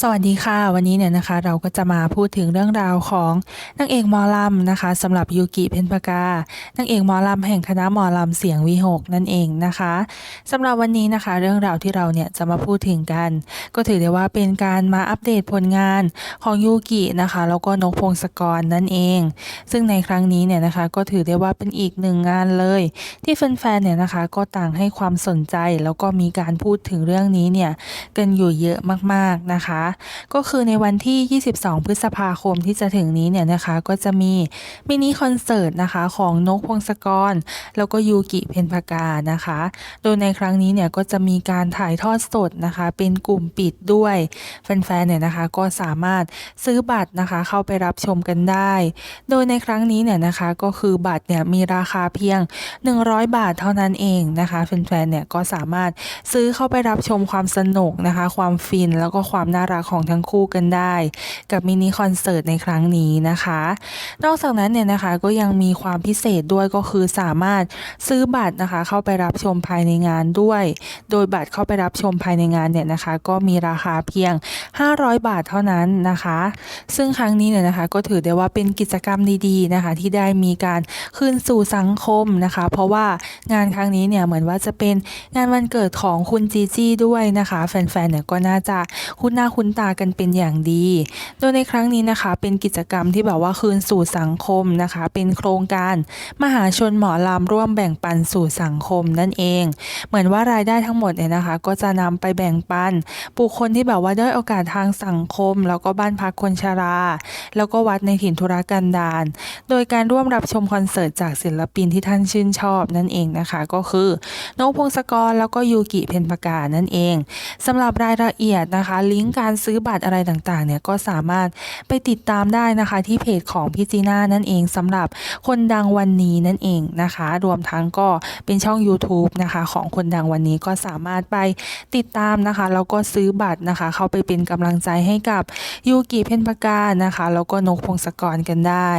สวัสดีค่ะ วันนี้เนี่ยนะคะ เราก็จะมาพูดถึงเรื่องราวของนางเอกมอลำนะคะสำหรับยูกิเพนปากานางเอกมอลำแห่งคณะมอลำเสียงวีหกนั่นเองนะคะสำหรับวันนี้นะคะ เรื่องราวที่เราเนี่ยจะมาพูดถึงกัน ก็ถือได้ว่าเป็นการมาอัปเดตผลงานของยูกินะคะแล้วก็นกพงศกรนั่นเอง ซึ่งในครั้งนี้เนี่ยนะคะ ก็ถือได้ว่าเป็นอีกหนึ่งงานเลย ที่แฟนๆเนี่ยนะคะก็ต่างให้ความสนใจแล้วก็มีการพูดถึงเรื่องนี้เนี่ยกันอยู่เยอะมากๆนะคะก็คือในวันที่ 22 พฤษภาคมที่จะถึงนี้เนี่ยนะคะ ก็จะมีมินิคอนเสิร์ตนะคะของนกพงศกร แล้วก็ยูกิเพนพากานะคะ โดยในครั้งนี้เนี่ยก็จะมีการถ่ายทอดสดนะคะ เป็นกลุ่มปิดด้วยแฟนๆเนี่ยนะคะ ก็สามารถซื้อบัตรนะคะเข้าไปรับชมกันได้ โดยในครั้งนี้เนี่ยนะคะก็คือบัตรเนี่ยมีราคาเพียง 100 บาทเท่านั้นเองนะคะแฟนๆเนี่ยก็สามารถซื้อเข้าไปรับชมความสนุกนะคะ ความฟินแล้วก็ความน่ารักของทั้งคู่กันได้ กับมินิคอนเสิร์ตในครั้งนี้นะคะ นอกจากนั้นเนี่ยนะคะก็ยังมีความพิเศษด้วยก็คือสามารถซื้อบัตรนะคะเข้าไปรับชมภายในงานด้วย โดยบัตรเข้าไปรับชมภายในงานเนี่ยนะคะ ก็มีราคาเพียง 500 บาทเท่านั้นนะคะ ซึ่งครั้งนี้เนี่ยนะคะก็ถือได้ว่าเป็นกิจกรรมดีๆนะคะ ที่ได้มีการคืนสู่สังคมนะคะ เพราะว่างานครั้งนี้เนี่ยเหมือนว่าจะเป็นงานวันเกิดของคุณจีจี้ด้วยนะคะ แฟนๆเนี่ยก็น่าจะคุ้นหน้าคุ้นตากันเป็นอย่างดี โดยในครั้งนี้นะคะเป็นกิจกรรมที่แบบว่าคืนสู่สังคมนะคะ เป็นโครงการมหาชนหมอลำร่วมแบ่งปันสู่สังคมนั่นเอง เหมือนว่ารายได้ทั้งหมดเนี่ยนะคะ ก็จะนำไปแบ่งปันบุคคลที่แบบว่าได้อยโอกาสทางสังคม แล้วก็บ้านพักคนชรา แล้วก็วัดในถิ่นธุรกันดารโดยการร่วมรับชมคอนเสิร์ตจากศิลปินที่ท่านชื่นชอบนั่นเองนะคะก็คือนกพงศกรแล้วก็ยูกิเพนปากานั่นเองสำหรับรายละเอียดนะคะ ลิงก์การซื้อบัตรอะไรต่างๆเนี่ยก็สามารถไปติดตามได้นะคะที่เพจของพี่จีน่านั่นเองสำหรับคนดังวันนี้นั่นเองนะคะ รวมทั้งก็เป็นช่อง YouTube นะคะของคนดังวันนี้ก็สามารถไปติดตามนะคะแล้วก็ซื้อบัตรนะคะ เข้าไปเป็นกำลังใจให้กับยูกิเพนปากานะคะ แล้วก็นกพงศกรกันได้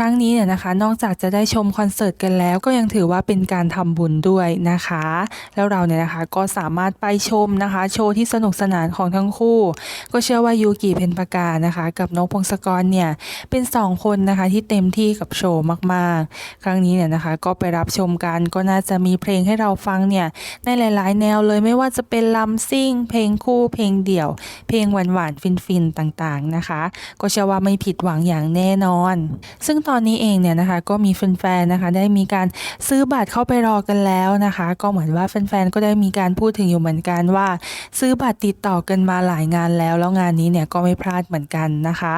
ครั้งนี้เนี่ยนะคะ นอกจากจะได้ชมคอนเสิร์ตกันแล้ว ก็ยังถือว่าเป็นการทำบุญด้วยนะคะ แล้วเราเนี่ยนะคะก็สามารถไปชมนะคะ โชว์ที่สนุกสนานของทั้งคู่ ก็เชื่อว่ายูกิเพนปากานะคะ กับนกพงศกรเนี่ยเป็นสองคนนะคะที่เต็มที่กับโชว์มากๆ ครั้งนี้เนี่ยนะคะก็ไปรับชมกันก็น่าจะมีเพลงให้เราฟังเนี่ยในหลาย ๆ แนวเลยไม่ว่าจะเป็นลำซิ่ง เพลงคู่เพลงเดี่ยว เพลงหวานๆฟินๆต่างๆนะคะ ก็เชื่อว่าไม่ผิดหวังอย่างแน่นอน ซึ่งตอนนี้เองเนี่ยนะคะก็มีแฟนๆนะคะได้มีการซื้อบัตรเข้าไปรอกันแล้วนะคะ ก็เหมือนว่าแฟนๆก็ได้มีการพูดถึงอยู่เหมือนกันว่า ซื้อบัตรติดต่อกันมาหลายงานแล้ว แล้วงานนี้เนี่ยก็ไม่พลาดเหมือนกันนะคะ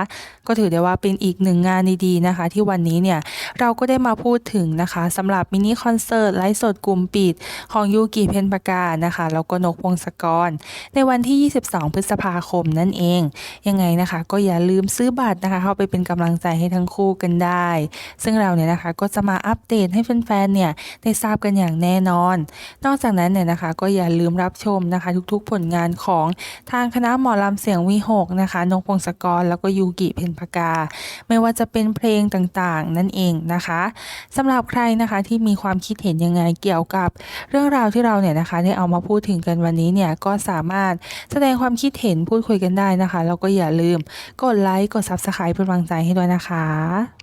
ก็ถือได้ว่าเป็นอีกหนึ่งงานดีๆนะคะ ที่วันนี้เนี่ยเราก็ได้มาพูดถึงนะคะสำหรับมินิคอนเสิร์ตไลฟ์สดกลุ่มปิดของยูกิเพนปากานะคะแล้วก็นกพงศกร ในวันที่ 22 พฤษภาคมนั่นเอง ยังไงนะคะ ก็อย่าลืมซื้อบัตรนะคะ เข้าไปเป็นกำลังใจให้ทั้งคู่กันได้ซึ่งเราเนี่ยนะคะก็จะมาอัปเดตให้แฟนๆเนี่ยได้ทราบกันอย่างแน่นอน นอกจากนั้นเนี่ยนะคะก็อย่าลืมรับชมนะคะ ทุกๆผลงานของทางคณะหมอลำเสียงวีหกนะคะนกพงศกรแล้วก็ยูกิเพนพกา ไม่ว่าจะเป็นเพลงต่างๆ นั่นเองนะคะสำหรับใครนะคะที่มีความคิดเห็นยังไงเกี่ยวกับ เรื่องราวที่เราเนี่ยนะคะได้เอามาพูดถึงกันวันนี้เนี่ยก็สามารถแสดงความคิดเห็นพูดคุยกันได้นะคะแล้วก็อย่าลืมกดไลค์กด Subscribe เป็นกำลังใจให้ด้วยนะคะ